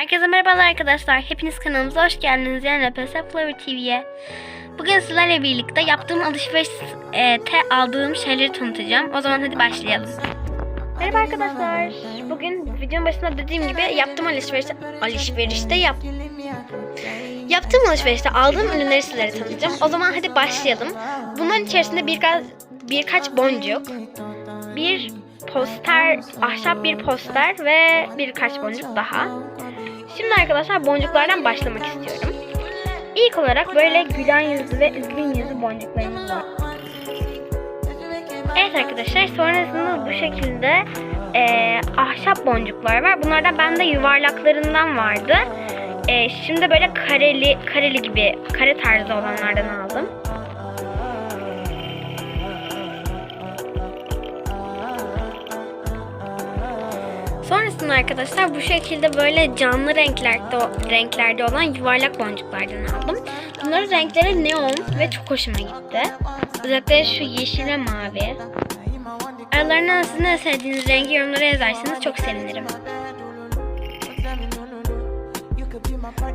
Herkese merhabalar arkadaşlar. Hepiniz kanalımıza hoş geldiniz. Yani PS Flower TV'ye. Bugün sizlerle birlikte yaptığım alışverişte aldığım şeyleri tanıtacağım. O zaman hadi başlayalım. Merhaba arkadaşlar. Bugün videonun başında dediğim gibi yaptığım alışverişte alışverişte yap yaptığım alışverişte aldığım ürünleri sizlere tanıtacağım. O zaman hadi başlayalım. Bunların içerisinde birkaç birkaç boncuk, bir poster, ahşap bir poster ve birkaç boncuk daha. Şimdi arkadaşlar boncuklardan başlamak istiyorum. İlk olarak böyle gülen yüzlü ve üzgün yüzlü boncuklarımız var. Evet arkadaşlar sonrasında bu şekilde eee, ahşap boncuklar var. Bunlardan bende yuvarlaklarından vardı. Eee, şimdi böyle kareli kareli gibi kare tarzı olanlardan aldım. Sonrasında arkadaşlar bu şekilde böyle canlı renklerde renklerde olan yuvarlak boncuklardan aldım. Bunların renkleri neon ve çok hoşuma gitti. Özellikle şu yeşil ve mavi. Aralarından sizin en sevdiğiniz rengi yorumlara yazarsanız çok sevinirim.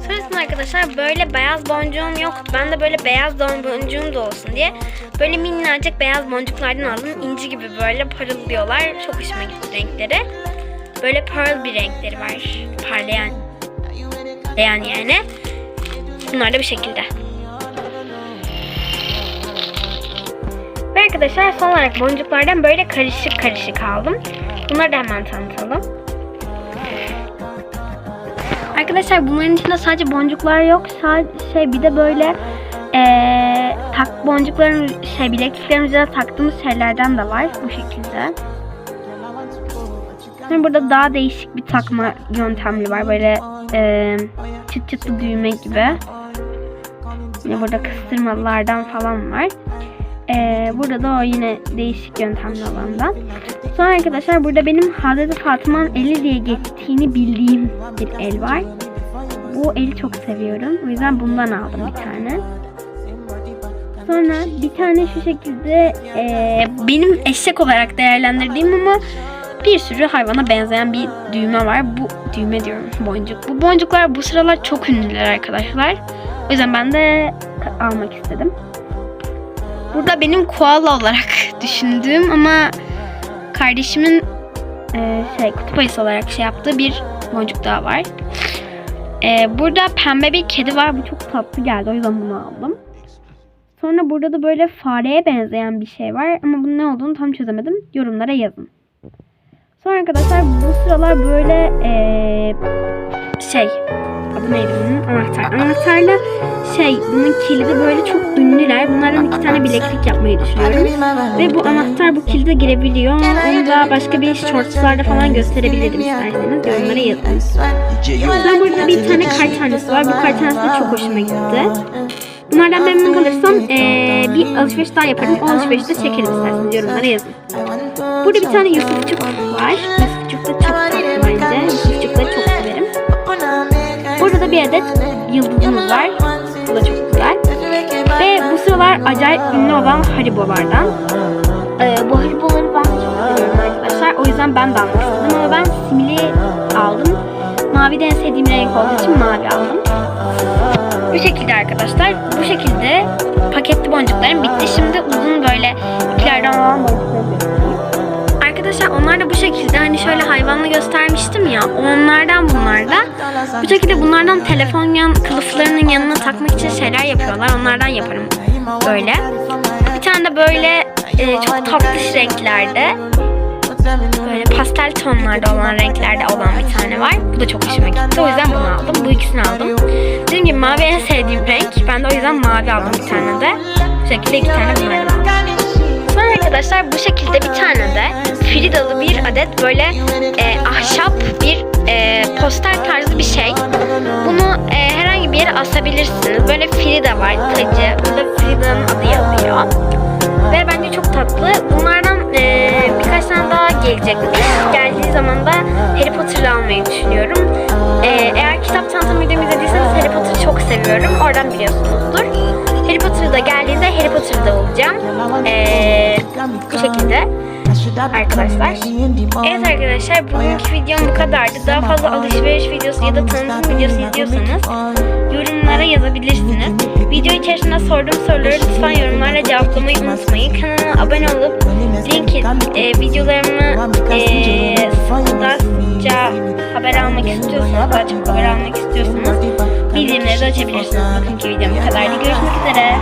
Sonrasında arkadaşlar böyle beyaz boncuğum yoktu. Ben de böyle beyaz don boncuğum da olsun diye böyle minnacık beyaz boncuklardan aldım. İnci gibi böyle parıldıyorlar. Çok hoşuma gitti renkleri. Böyle pearl bir renkleri var. Parlayan. Parlayan yani. Bunlar da bu şekilde. Ve arkadaşlar son olarak boncuklardan böyle karışık karışık aldım. Bunları da hemen tanıtalım. Arkadaşlar bunların içinde sadece boncuklar yok. Sadece şey bir de böyle eee tak boncukların şey bilekliklerimize taktığımız şeylerden de var bu şekilde. Sonra burada daha değişik bir takma yöntemli var. Böyle eee çıt çıtlı düğme gibi. Yine burada kıstırmalılardan falan var. Eee, burada da o yine değişik yöntemli olandan. Sonra arkadaşlar burada benim Hazreti Fatıma'nın eli diye geçtiğini bildiğim bir el var. Bu eli çok seviyorum. O yüzden bundan aldım bir tane. Sonra bir tane şu şekilde eee, benim eşek olarak değerlendirdiğim ama bir sürü hayvana benzeyen bir düğme var. Bu düğme diyorum boncuk. Bu boncuklar bu sıralar çok ünlüler arkadaşlar. O yüzden ben de almak istedim. Burada benim koala olarak düşündüğüm ama kardeşimin e, şey kutup ayısı olarak şey yaptığı bir boncuk daha var. E, burada pembe bir kedi var. Bu çok tatlı geldi. O yüzden bunu aldım. Sonra burada da böyle fareye benzeyen bir şey var. Ama bunun ne olduğunu tam çözemedim. Yorumlara yazın. Sonra arkadaşlar bu sıralar böyle eee, şey adı neydi bunun? Anahtar. Anahtarla şey bunun kilidi böyle çok ünlüler. Bunlardan iki tane bileklik yapmayı düşünüyorum. Ve bu anahtar bu kilide girebiliyor. Onu da başka bir shortslarda falan gösterebilirim isterseniz. Yorumlara yazın. Sonra burada bir tane kart tanesi var. Bu kart tanesi de çok hoşuma gitti. Bunlardan memnun kalırsam eee, bir alışveriş daha yaparım. O alışverişi de çekerim isterseniz yorumlara yazın. Burada bir tane Yusufçuk var. Yusufçuk da çok tatlı bence. Yusufçuk da çok severim. Burada da bir adet yıldızımız var. Bu da çok güzel. Ve bu sıralar acayip ünlü olan Haribo'lardan. Ee, bu Haribo'ları ben çok seviyorum arkadaşlar. O yüzden ben de almak istedim ama ben simili aldım. Mavi de en sevdiğim renk olduğu için mavi aldım. Bu şekilde arkadaşlar. Bu şekilde paketli boncuklarım bitti. Şimdi uzun böyle iplerden olan boncukları göstereyim. Arkadaşlar onlar da bu şekilde hani şöyle hayvanla göstermiştim ya onlardan bunlar da. Bu şekilde bunlardan telefon yan kılıflarının yanına takmak için şeyler yapıyorlar. Onlardan yaparım böyle. Bir tane de böyle e, çok tatlış renklerde böyle pastel tonlarda olan renklerde olan bir tane var. Bu da çok hoşuma gitti. O yüzden bunu aldım. Bu ikisini aldım. Gibi mavi en sevdiğim renk. Ben de o yüzden mavi aldım bir tane de. Bu şekilde iki tane bunlardan aldım. Sonra arkadaşlar bu şekilde bir tane de Fridalı bir adet böyle e, ahşap bir e, poster tarzı bir şey. Bunu e, herhangi bir yere asabilirsiniz. Böyle Frida var tacı. Burada Frida'nın adı yazıyor. Ve bence çok tatlı. Bunlardan e, birkaç tane daha gelecekmiş. Geldiği zaman da Harry Potter'ı almayı düşünüyorum. E, eğer kitap tanıtım videomu izlediyseniz Harry. Oradan biliyorsunuzdur. Harry Potter'da geldiğinde Harry Potter'da olacağım. E, bu şekilde. arkadaşlar. Evet arkadaşlar bugünkü videom bu kadardı. Daha fazla alışveriş videosu ya da tanıtım videosu izliyorsanız yorumlara yazabilirsiniz. Video içerisinde sorduğum soruları lütfen yorumlarla cevaplamayı unutmayın. Kanalıma abone olup link e, videolarımı e, daha anca haber almak istiyorsanız, daha çok haber almak istiyorsanız bildirimleri de açabilirsiniz. Bakın ki videom bu kadardı. Görüşmek üzere.